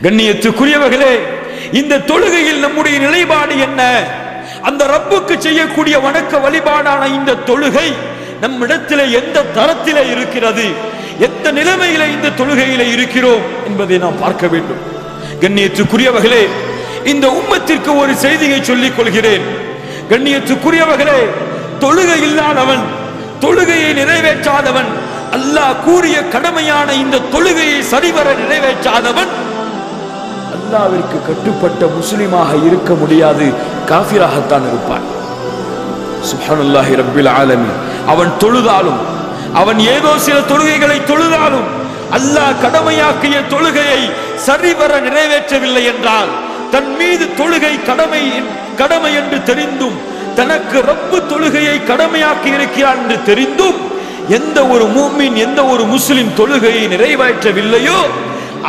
கண்ணியத்துக்குரியவர்களே இந்த தொழுகையில் நம்முடைய நிலைப்பாடு என்ன? அந்த ரப்புக்கு செய்யக்கூடிய வணக்க வழிபாடான இந்த தொழுகை நம்மிடத்தில் எந்த தரத்தில் இருக்கிறது? எந்த நிலைமையில இந்த தொழுகையில இருக்கிறோம் என்பதை நாம் பார்க்க வேண்டும். கண்ணியத்துக்குரியவர்களே இந்த உம்மத்திற்கு ஒரு செய்தியை சொல்லிக் கொள்கிறேன். கண்ணியத்துக்குரியவர்களே தொழுகை இல்லாதவன் தொழுகையை நிறைவேற்றாதவன் அல்லாஹ் கூறிய கடமையான இந்த தொழுகையை சரிவர நிறைவேற்றாதவன் அல்லாவிற்கு கட்டுப்பட்ட முஸ்லிமாக இருக்க முடியாது. காஃபிராகத்தான் இருப்பான். சுப்ஹானல்லாஹி ரப்பில் ஆலமி அவன் தொழுதாலும் அவன் ஏதோ சில தொழுகைகளை தொழுதாலும் அல்லாஹ் கடமையாக்கிய தொழுகையை சரிவர நிறைவேற்றவில்லை என்றால் தன் மீது தொழுகை கடமை கடமை என்று தெரிந்தும் தனக்கு ரப்பு தொழுகையை கடமையாக்கி இருக்கிறான் என்று தெரிந்தும் எந்த ஒரு மூமின் எந்த ஒரு முஸ்லிம் தொழுகையை நிறைவேற்றவில்லையோ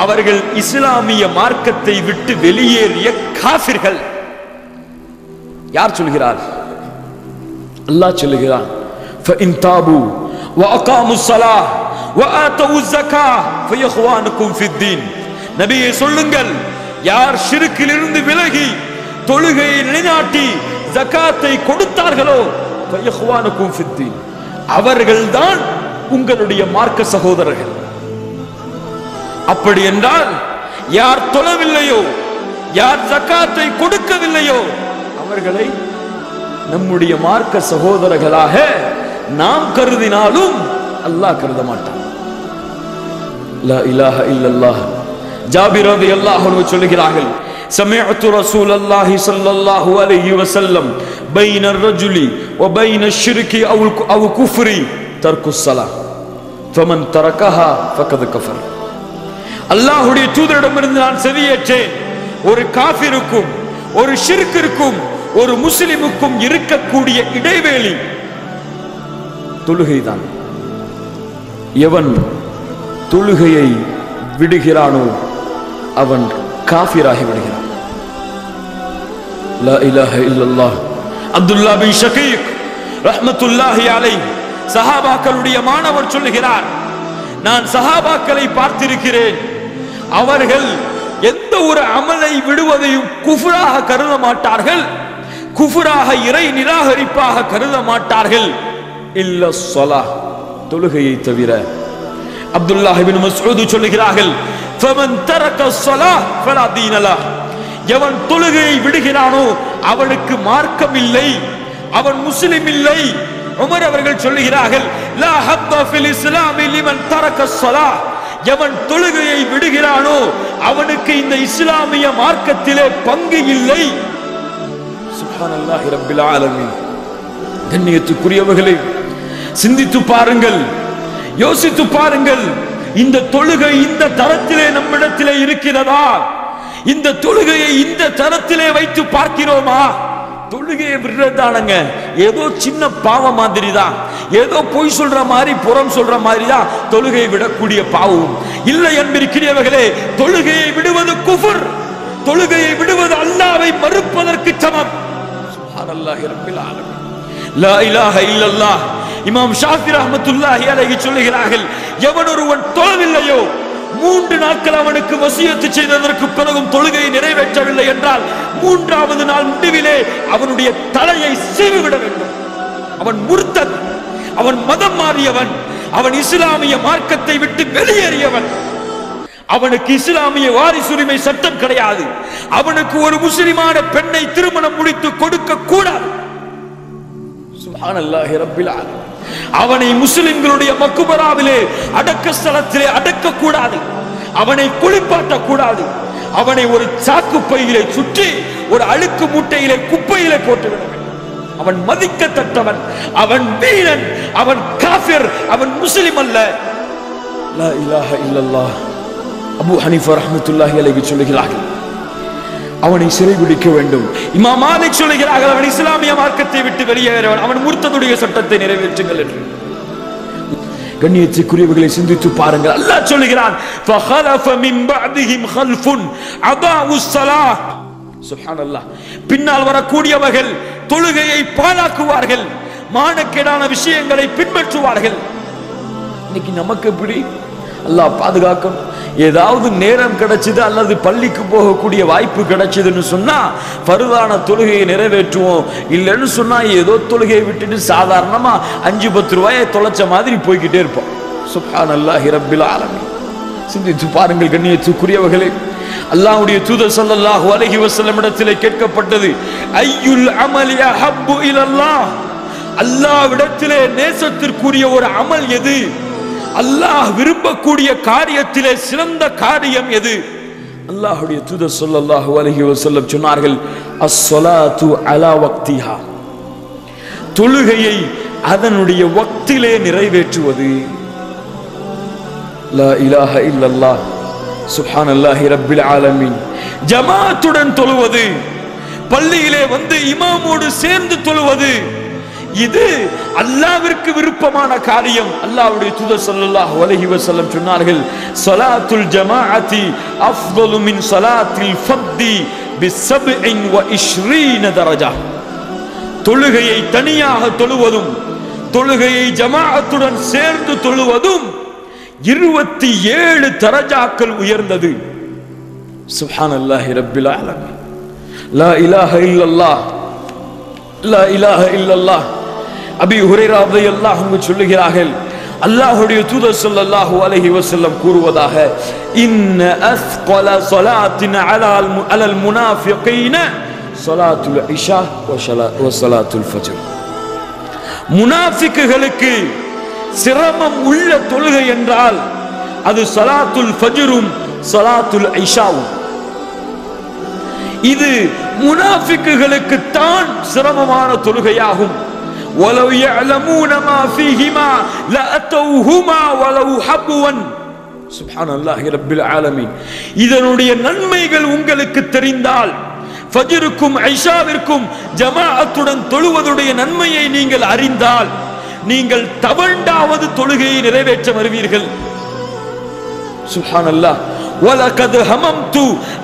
அவர்கள் இஸ்லாமிய மார்க்கத்தை விட்டு வெளியேறிய காபிர்கள் யார் சொல்கிறார் அல்லாஹ் சொல்லுகிறான் فإن تابوا وأقاموا الصلاة وآتوا الزكاة فإخوانكم في الدين நபியை சொல்லுங்கள் யார் ஷிருக்கிலிருந்து விலகி தொழுகையை நிலைநாட்டி ஜகாத்தை கொடுத்தார்களோ فإخوانكم في الدين அவர்கள்தான் உங்களுடைய மார்க்க சகோதரர்கள் அப்படி என்றால் யார் தொழவில்லையோ யார் ஜக்காத்தை கொடுக்கவில்லையோ அவர்களை நம்முடைய மார்க்க சகோதரர்களாக நாம் கருதினாலும் அல்லாஹ் கருத மாட்டான் லா இலாஹ இல்லல்லாஹ் ஜாபிர் ரலியல்லாஹு அன்ஹு சொல்கிறார்கள் سمعت رسول الله صلى الله عليه وسلم بين الرجل وبين الشرك او او كفر ترك الصلاه فمن تركها فقد كفر அல்லாஹுடைய தூதரிடமிருந்து நான் செவியேற்றேன். ஒரு காபிருக்கும் ஒரு ஷிர்கிற்கும் ஒரு முஸ்லிமுக்கும் இருக்கக்கூடிய இடைவேளி தொழுகைதான். எவன் தொழுகையை விடுகிறானோ அவன் காஃபிராகி விடுகிறான். அப்துல்லா பின் ஷகீக் ரஹ்மத்துல்லாஹி அலை சஹாபாக்களுடைய மாணவர் சொல்லுகிறார் நான் சஹாபாக்களை பார்த்திருக்கிறேன். அவர்கள் எந்த ஒரு அமலை விடுவதையும் குஃபுராக கருத மாட்டார்கள். குஃபுராக இறை நிராகரிப்பாக கருத மாட்டார்கள். இல்ல சொலா தொழுகையை தவிர. அப்துல்லாஹிபின் மசூது சொல்லுகிறார்கள் ஃபமன் தரக்க ஸலா ஃபலா தீனலா. எவன் தொழுகையை விடுகிறானோ அவனுக்கு மார்க்கம் இல்லை அவன் முஸ்லிம் இல்லை. உமர் அவர்கள் சொல்லுகிறார்கள் லா ஹத்த ஃபில் இஸ்லாமி லிமன் தரக்க ஸலா. எவன் தொழுகையை விடுகிறானோ அவனுக்கு இந்த இஸ்லாமிய மார்க்கத்திலே பங்கு இல்லை. சுப்ஹானல்லாஹி கண்ணியத்துக்குரியவர்களே சிந்தித்து பாருங்கள் யோசித்து பாருங்கள் இந்த தொழுகை இந்த தரத்திலே நம்மிடத்திலே இருக்கிறதா? இந்த தொழுகையை இந்த தரத்திலே வைத்து பார்க்கிறோமா? தொழுகையை விடுறதானங்க ஏதோ சின்ன பாவம் மாதிரி தான் ஏதோ பொய் சொல்ற மாதிரி புறம் சொல்ற மாதிரி தான் தொழுகையை விடக்கூடிய பாவம். இல்லை என்பிருக்கிறவர்களே தொழுகையை விடுவது குஃபர். தொழுகையை விடுவது அல்லாவை மறுப்பதற்கு சமம். இமாம் ஷாஃபி ரஹமத்துல்லாஹி அலைஹி சொல்லுகிறார்கள் எவன் ஒருவன் தொழவில்லையோ மூன்று நாட்கள் அவனுக்கு வசியத்து செய்ததற்கு பிறகும் தொழுகையை நிறைவேற்றவில்லை என்றால் மூன்றாவது நாள் முடிவிலே அவனுடைய தலையை சீவிவிட வேண்டும். அவன் முர்த்தன் அவன் மதம் மாறியவன் அவன் இஸ்லாமிய மார்க்கத்தை விட்டு வெளியேறியவன். அவனுக்கு இஸ்லாமிய வாரிசுரிமை சட்டம் கிடையாது. அவனுக்கு ஒரு முஸ்லிமான பெண்ணை திருமணம் முடித்து கொடுக்க கூடாது. அவனை முஸ்லிம்களுடைய மக்குபராவிலே அடக்க ஸ்தலத்திலே அடக்க கூடாது அவனை குளிப்பாட்ட கூடாது அவனை ஒரு சாக்கு பையிலே சுற்றி ஒரு அழுக்கு மூட்டையிலே குப்பையிலே போட்டுவிட அவன் மதிக்கத்தட்டவன் அவன் வீரன் அவன் காஃபிர் அவன் முஸ்லிம் அல்ல. லா இலாஹ இல்லல்லாஹ். அபு ஹனீஃபா ரஹ்மத்துல்லாஹி அலைஹி சொல்லுகிறார்கள். அவனை சிறைபிடிக்க வேண்டும். இமா மாலிக் சொல்லுகிறார்கள் அவன் இஸ்லாமிய மார்க்கத்தை விட்டு வெளியேறவன். அவன் முர்த்ததுடைய சட்டத்தை நிறைவேற்றுங்கள் என்று. கண்ணியத்துக்குரியவர்களை சிந்தித்து பாருங்கள். அல்லாஹ் சொல்லுகிறான் ஃபஹலஃப மின் பஅதிஹிம் ஹல்ஃபுன் அதாஉஸ் ஸலாஹ் சுப்ஹானல்லாஹ் பின்னால் வரக்கூடியவர்கள் தொழுகையை பாழாக்குவார்கள் மானக்கேடான விஷயங்களை பின்பற்றுவார்கள். இன்னைக்கு நமக்கு எப்படி? அல்லாஹ் பாதுகாக்கணும். ஏதாவது நேரம் கிடைச்சது அல்லது பள்ளிக்கு போகக்கூடிய வாய்ப்பு கிடைச்சதுன்னு சொன்னா பருதான தொழுகையை நிறைவேற்றுவோம். இல்லைன்னு சொன்னா ஏதோ தொழுகையை விட்டுட்டு சாதாரணமா அஞ்சு பத்து ரூபாயை தொலைச்ச மாதிரி போய்கிட்டே இருப்போம். சுப்ஹானல்லாஹி ரப்பில் ஆலமீன். சிந்தித்து பாருங்கள் கண்ணியத்துக்குரியவர்களே அல்லாஹ்வுடைய தூதர் சல்லல்லாஹு அலைஹி வஸல்லம் இடத்திலே கேட்கப்பட்டது ஐயுல் அமலி அஹப்பு இலல்லாஹ்? அல்லாஹ்விடத்திலே நேசத்திற்குரிய ஒரு அமல் எது? அல்லாஹ் விரும்பக்கூடிய காரியத்திலே சிறந்த காரியம் எது? அல்லாஹுடைய தூதர் சொல்லல்லாஹு அலஹி வசல்லம் சொன்னார்கள் அஸ்ஸலாத்து அலா வக்திஹா. தொழுகையை அதனுடைய வக்திலே நிறைவேற்றுவது. லா இலாஹ இல்லல்லாஹ். சுப்ஹானல்லாஹி ரப்பில் ஆலமீன். ஜமாத்துடன் தொழுவது. பள்ளியிலே வந்து இமாமோடு சேர்ந்து தொழுவது. இது அல்லாவிற்கு விருப்பமான காரியம். அல்லாவுடைய தூதர் ஸல்லல்லாஹு அலைஹி வஸல்லம் சொன்னார்கள் ஸலாத்துல் ஜமாஅத்தி அஃதலு மின் ஸலாத்தில் ஃபத்தி பிஸப்இன் வ இஷ்ரீன தரஜா. தொழுகையை தனியாக தொழுவதும் தொழுகையை ஜமாஅத்துடன் சேர்ந்து தொழுவதும் இருபத்தி ஏழு தரஜாக்கள் உயர்ந்தது. சுப்ஹானல்லாஹி ரப்பில் ஆலமீன். லா இலாஹ இல்லல்லாஹ். லா இலாஹ இல்லல்லாஹ். அபி ஹுரைரா ரலியல்லாஹு அன்ஹு சொல்லுகிறார்கள் அல்லாஹ்வுடைய தூதர் ஸல்லல்லாஹு அலைஹி வஸல்லம் கூறுவதாக இன்ன அஸ்கல ஸலாத்தின் அலல் அலல் முனாஃபிகீன ஸலாத்துல் இஷா வ ஸலா வ ஸலாத்துல் ஃபஜ்ர் முனாஃபிக்குகளுக்கு சிரமம் உள்ள தொழுகை என்றால் அது சலாத்துல் ஃபஜ்ரும் சலாத்துல் ஐஷாவும் இது முனாஃபிக்குகளுக்கு தான் சிரமமான தொழுகையாகும் ولو يعلمون ما فيهما لأتوهما ولو حبوا سبحان الله رب العالمين இதனுடைய நன்மைகள் உங்களுக்கு தெரிந்தால் ஃபஜ்ருக்கும் ஐஷாவிற்கும் ஜமாஅத்துடன் தொழுவதுடைய நன்மையை நீங்கள் அறிந்தால் நீங்கள் தவண்டாவது தொழுகையை நிறைவேற்ற வருவீர்கள் சுப்ஹான் அல்லாஹ் ولقد هممت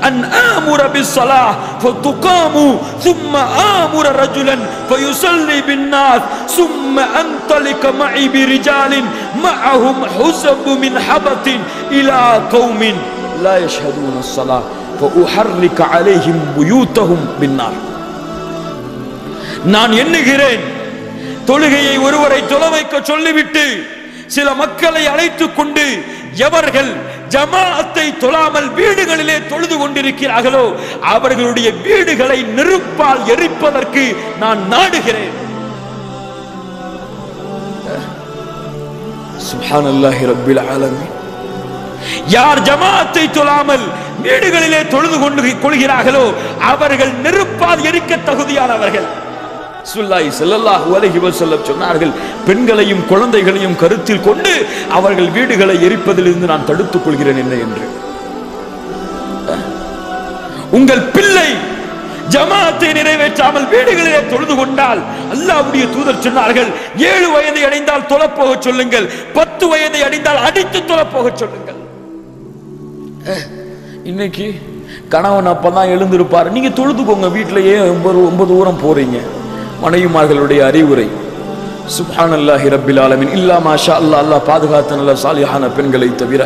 أن آمر بالصلاة فتقام ثم آمر رجلا فيصلي بالناس ثم أنطلق معي برجال معهم حسب من حبة إلى قوم لا يشهدون الصلاة فأحرك عليهم بيوتهم بالنار நான் எண்ணுகிறேன் தொழுகையை ஒருவரை தொலை வைக்க சொல்லிவிட்டு சில மக்களை அழைத்துக் கொண்டு எவர்கள் ஜமாஅத்தை தொழாமல் வீடுகளிலே தொழுது கொண்டிருக்கிறார்களோ அவர்களுடைய வீடுகளை நெருப்பால் எரிப்பதற்கு நான் நாடுகிறேன். சுப்ஹானல்லாஹி ரப்பில் ஆலமீன். யார் ஜமாஅத்தை தொழாமல் வீடுகளிலே தொழுது கொண்டு கொள்கிறார்களோ அவர்கள் நெருப்பால் எரிக்க தகுதியானவர்கள். சுல்லாய் ஸல்லல்லாஹு அலைஹி வஸல்லம் சொன்னார்கள் பெண்களையும் குழந்தைகளையும் கருத்தில் கொண்டு அவர்கள் வீடுகளை எரிப்பதிலிருந்து நான் தடுத்துக் கொள்கிறேன் என்ன என்று. உங்கள் பிள்ளை ஜமாத்தை நிறைவேற்றாமல் வீடுகளிலே தொழுது கொண்டால் அல்லாவுடைய தூதர் சொன்னார்கள் ஏழு வயதை அடைந்தால் தொலைப்போக சொல்லுங்கள் பத்து வயதை அடைந்தால் அடித்து தொலைப்போக சொல்லுங்கள். இன்னைக்கு கணவன் அப்பதான் எழுந்திருப்பார் நீங்க தொழுதுக்கோங்க வீட்டிலேயே ஒன்பது ஒன்பது தூரம் போறீங்க. மனைவிமார்களுடைய அறிவுரை. சுப்ஹானல்லாஹி ரப்பில் ஆலமின். இல்லா மாஷா அல்லாஹ் அல்லா பாதுகாத்த நல்ல சாலியான பெண்களை தவிர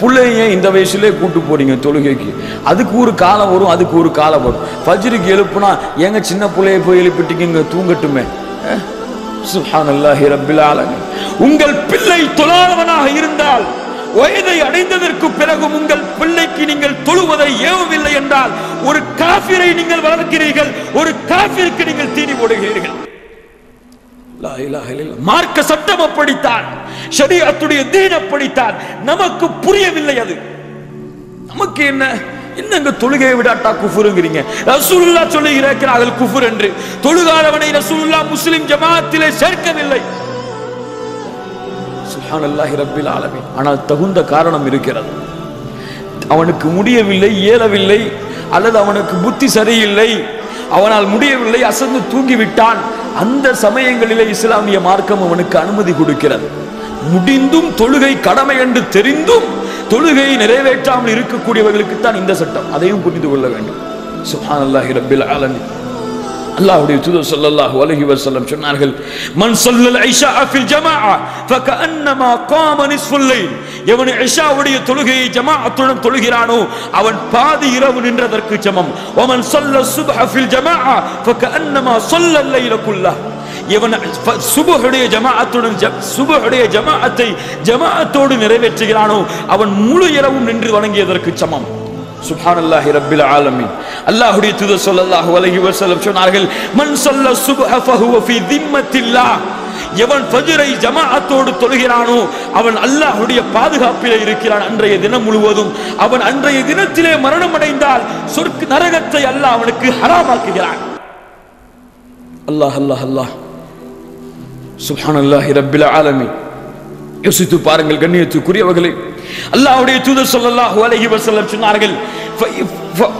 பிள்ளைய இந்த வயசுலே கூட்டு போறீங்க தொழுகைக்கு? அதுக்கு ஒரு காலம் வரும் அதுக்கு ஒரு காலம் வரும். ஃபஜ்ருக்கு எழுப்புனா ஏங்க சின்ன பிள்ளைய போய் எழுப்பிட்டீங்க தூங்கட்டுமே? சுஹான் அல்லாஹி ரப்பில் ஆலமின். உங்கள் பிள்ளை தொழாதவனாக இருந்தால் வயதை அடைந்ததற்கு பிறகு உங்கள் பிள்ளைக்கு நீங்கள் தொழுவதை ஏவவில்லை என்றால் ஒரு காபிரை நீங்கள் வளர்க்கிறீர்கள் ஒரு காபிற்கு நீங்கள் தீனி போடுகிறீர்கள். மார்க்க சட்டம் அப்படித்தான் ஷரீஅத்துடைய தீன் அப்படித்தான். நமக்கு புரியவில்லை அது. நமக்கு என்ன? என்னங்க தொழுகையை விடாட்டா குஃபுருங்கிறீங்க? ரசூலுல்லாஹ் சொல்லி இருக்கிறார்கள் குஃபுர் என்று. தொழுகாதவனை ரசூலுல்லாஹ் முஸ்லிம் ஜமாத்திலே சேர்க்கவில்லை. சுஹானல்லாஹி ரப்பில் ஆலமீன். ஆனால் தகுந்த காரணம் இருக்கிறது. அவனுக்கு முடியவில்லை இயலவில்லை அல்லது அவனுக்கு புத்தி சரியில்லை அவனால் முடியவில்லை அசந்து தூங்கிவிட்டான். அந்த சமயங்களிலே இஸ்லாமிய மார்க்கம் அவனுக்கு அனுமதி கொடுக்கிறது. முடிந்தும் தொழுகை கடமை என்று தெரிந்தும் தொழுகையை நிறைவேற்றாமல் இருக்கக்கூடியவர்களுக்கு தான் இந்த சட்டம். அதையும் புரிந்து கொள்ள வேண்டும். சுப்ஹானல்லாஹி ரப்பில் ஆலமீன். அல்லாஹ்வுடைய தூதர் ஸல்லல்லாஹு அலைஹி வஸல்லம் சொன்னார்கள் மன் ஸல்லல் ஐஷா ஃபில் ஜமாஅ ஃபகன்னமா காம நிஸ்ஃபுல் லைல். எவன் ஐஷாவுடைய தொழுகையை ஜமாஅத்துடன் தொழுகிறானோ அவன் பாதி இரவு நின்றதற்கு சமம். வமன் ஸல்ல சுப்ஹ ஃபில் ஜமாஅ ஃபகன்னமா ஸல்ல லைல குல்லா இவன் ஃப- சுபஹுடைய ஜமாஅத்துடன் ஜ- சுபஹுடைய ஜமாஅத்தை ஜமாஅத்தோடு நிறைவேற்றுகிறானோ அவன் முழு இரவும் நின்று வணங்கியதற்கு சமம். சுப்ஹானல்லாஹி ரப்பில் ஆலமீன். அல்லாஹ்வுடைய தூதர் ஸல்லல்லாஹு அலைஹி வஸல்லம் சொன்னார்கள் மன் ஸல்ல சுப்ஹ ஃபஹுவ ஃபீ திம்மத்தில்லாஹ். எவன் ஃபஜ்ரை ஜமாஅத்தோடு தொழுகிறானோ அவன் அல்லாஹ்வுடைய பாதுகாப்பிலே இருக்கிறான் அன்றைய தினம் முழுவதும். அவன் அன்றைய தினத்திலே மரணம் அடைந்தால் சொர்க்க நரகத்தை அல்லாஹ் அவனுக்கு ஹராமாக்குகிறான். அல்லாஹ் அல்லாஹ் அல்லாஹ். சுப்ஹானல்லாஹி ரப்பில் ஆலமீன். யோசித்து பாருங்கள் கண்ணியத்துக்குரியவர்களே அல்லாஹ்வுடைய தூதர் ஸல்லல்லாஹு அலைஹி வஸல்லம் சொன்னார்கள்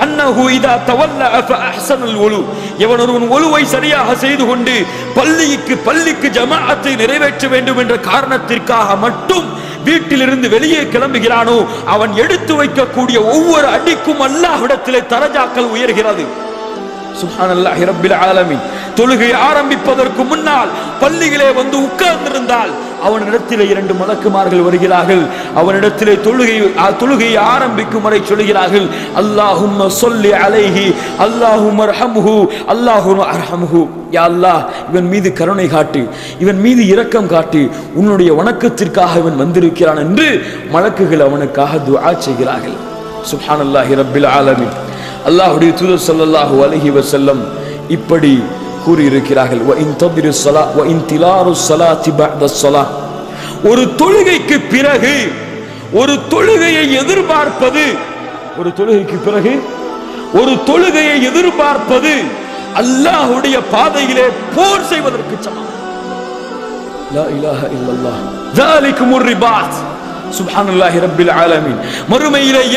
அன்னஹு இதா தவல்ல ஃபஅஹ்ஸனல் உலு எவன் ஒருவன் ஒழுவை சரியாக செய்து கொண்டு பள்ளிக்கு பள்ளிக்கு ஜமாஅத்தை நிறைவேற்ற வேண்டும் என்ற காரணத்திற்காக மட்டும் வீட்டிலிருந்து வெளியே கிளம்புகிறானோ அவன் எடுத்து வைக்கக்கூடிய ஒவ்வொரு அடிக்கும் அல்லாஹ்விடத்திலே தரஜாக்கள் உயர்கிறது. ரப்பில் தொழுகை ஆரம்பிப்பதற்கு முன்னால் பள்ளியிலே வந்து உட்கார்ந்திருந்தால் அவனிடத்திலே இரண்டு மலக்குமார்கள் வருகிறார்கள். அவனிடத்திலே தொழுகை தொழுகையை ஆரம்பிக்கும் வரை சொல்கிறார்கள். அல்லாஹும் சொல்லி அலைஹி அல்லாஹும் அர்ஹம்ஹு அல்லாஹும் அர்ஹம்ஹு. யா அல்லாஹ் இவன் மீது கருணை காட்டு இவன் மீது இரக்கம் காட்டு உன்னுடைய வணக்கத்திற்காக இவன் வந்திருக்கிறான் என்று மலக்குகள் அவனுக்காக துஆ செய்கிறார்கள். சுஹானல்லாஹி ரப்பில் ஆலமின். அல்லாஹுடைய தூதர் சல்லாஹு அலஹி வசல்லம் இப்படி கூறியிருக்கிறார்கள். வ இன் தபிரு ஸலா வ இன் திலாரு ஸலாத்தி ஒரு தொழுகைக்கு பிறகு ஒரு தொழுகையை எதிர்பார்ப்பது ஒரு தொழுகைக்கு பிறகு ஒரு தொழுகையை எதிர்பார்ப்பது அல்லாஹுடைய பாதையிலே போர் செய்வதற்கு சமம். சுபானுல்லாஹி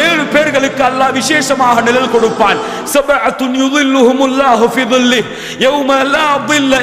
ஏழு பேர்களுக்கு அல்லாஹ் விசேஷமாக நிழல் கொடுப்பான். சபஅத்துன் யுதில்லுஹுமுல்லாஹு ஃபி தில்லி. யௌம லா தில்ல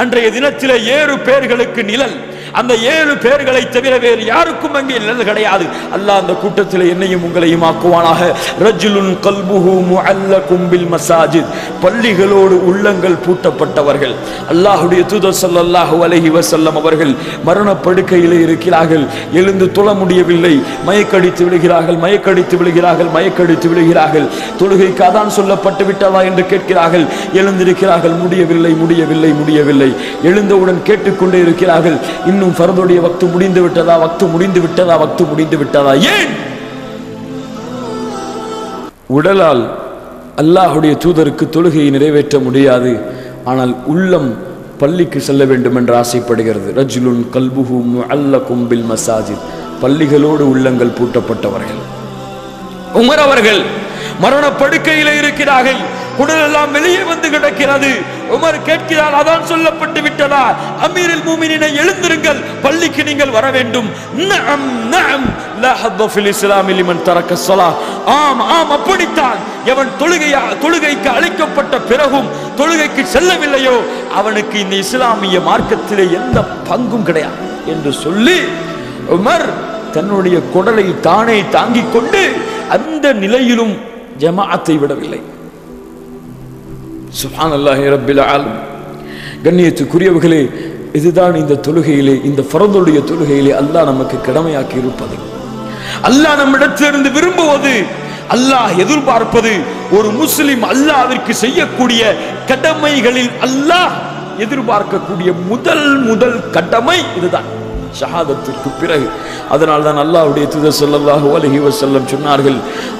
அன்றைய தினத்தில் ஏழு பேர்களுக்கு நிழல். அந்த ஏழு பேர்களை தவிர வேறு யாருக்கும் அங்கே நிழல் கிடையாது. அல்லாஹ் அந்த கூட்டத்தில் என்னையும் உங்களையும் ஆக்குவானாக. ரஜுலுன் கல்புஹு முஅல்ல கும்பில் மசாஜித். பள்ளிகளோடு உள்ளங்கள் பூட்டப்பட்டவர்கள். அல்லாஹுடைய தூதர் சல்லல்லாஹு அலஹி வசல்லம் அவர்கள் மரணப்படுக்கையிலே இருக்கிறார்கள். எழுந்து தொழ முடியவில்லை. மயக்கடித்து விழுகிறார்கள் மயக்கடித்து விழுகிறார்கள் மயக்கடித்து விழுகிறார்கள் தொழுகைக்கு அதான் சொல்லப்பட்டு விட்டதா என்று கேட்கிறார்கள். எழுந்திருக்கிறார்கள். முடியவில்லை முடியவில்லை முடியவில்லை. எழுந்தவுடன் கேட்டுக்கொண்டே இருக்கிறார்கள். இன்னும் இன்னும் ஃபர்துடைய வக்து முடிந்து விட்டதா? வக்து முடிந்து விட்டதா? வக்து முடிந்து விட்டதா? ஏன்? உடலால் அல்லாஹுடைய தூதருக்கு தொழுகையை நிறைவேற்ற முடியாது. ஆனால் உள்ளம் பள்ளிக்கு செல்ல வேண்டும் என்று ஆசைப்படுகிறது. ரஜுலுன் கல்புஹும் அல்ல கும்பில் மசாஜித். பள்ளிகளோடு உள்ளங்கள் பூட்டப்பட்டவர்கள். உமர் அவர்கள் மரணப்படுக்கையில் இருக்கிறார்கள். உடல் வெளியே வந்து கிடக்கிறது. உமர் கேட்கிறார் அதான் சொல்லப்பட்டு விட்டதா? அமீரில் மூமினினை எழுந்திருங்கள் பள்ளிக்கு நீங்கள் வர வேண்டும். நஅம் நஅம் லா ஹத்த ஃபில் லிமன் தரக்க ஸலா. ஆம் ஆம் அப்படித்தான். எவன் தொழுகையா தொழுகைக்கு அழைக்கப்பட்ட பிறகும் தொழுகைக்கு செல்லவில்லையோ அவனுக்கு இந்த இஸ்லாமிய மார்க்கத்திலே எந்த பங்கும் கிடையாது என்று சொல்லி உமர் தன்னுடைய குடலை தானே தாங்கிக் கொண்டு அந்த நிலையிலும் ஜமாஅத்தை விடவில்லை. சுப்ஹானல்லாஹி ரப்பில் ஆலம் கண்ணியத்துக்குரியவர்களே இதுதான் இந்த தொழுகையிலே இந்த ஃபரதுடைய தொழுகையிலே அல்லாஹ் நமக்கு கடமையாக்கி இருப்பது அல்லாஹ் நம்மிடத்திலிருந்து விரும்புவது அல்லாஹ் எதிர்பார்ப்பது ஒரு முஸ்லிம் அல்லாஹ்விற்கு செய்யக்கூடிய கடமைகளில் அல்லாஹ் எதிர்பார்க்கக்கூடிய முதல் முதல் கடமை இதுதான். ஷஹாதத்திற்கு பிறகு. அதனால் தான் அல்லாஹுடைய துத ஸல்லல்லாஹு அலஹி வசல்லம் சொன்னார்கள்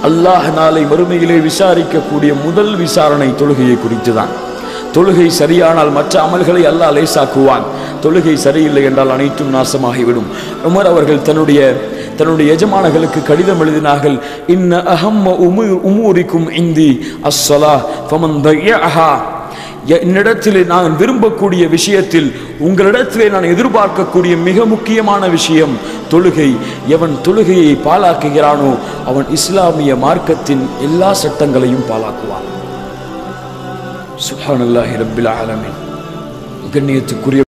அல்லாஹ் நாளை மறுமையிலே விசாரிக்கக்கூடிய முதல் விசாரணை தொழுகையை குறித்து தான் தொழுகை சரியானால் மற்ற அமல்களை அல்லாஹ் லேசாக்குவான். தொழுகை சரியில்லை என்றால் அனைத்தும் நாசமாகிவிடும். உமர் அவர்கள் தன்னுடைய தன்னுடைய எஜமானர்களுக்கு கடிதம் எழுதினார்கள் இன்ன அஹம்ம உமு உமூரிக்கும் இந்தி அஸ்ஸலா ஃபமன் அஹா என்னிடத்திலே நான் விரும்பக்கூடிய விஷயத்தில் உங்களிடத்திலே நான் எதிர்பார்க்கக்கூடிய மிக முக்கியமான விஷயம் தொழுகை. எவன் தொழுகையை பாலாக்குகிறானோ அவன் இஸ்லாமிய மார்க்கத்தின் எல்லா சட்டங்களையும் பாலாக்குவான் சுப்ஹானல்லாஹி ரபில் ஆலமின். கண்ணியத்துக்குரிய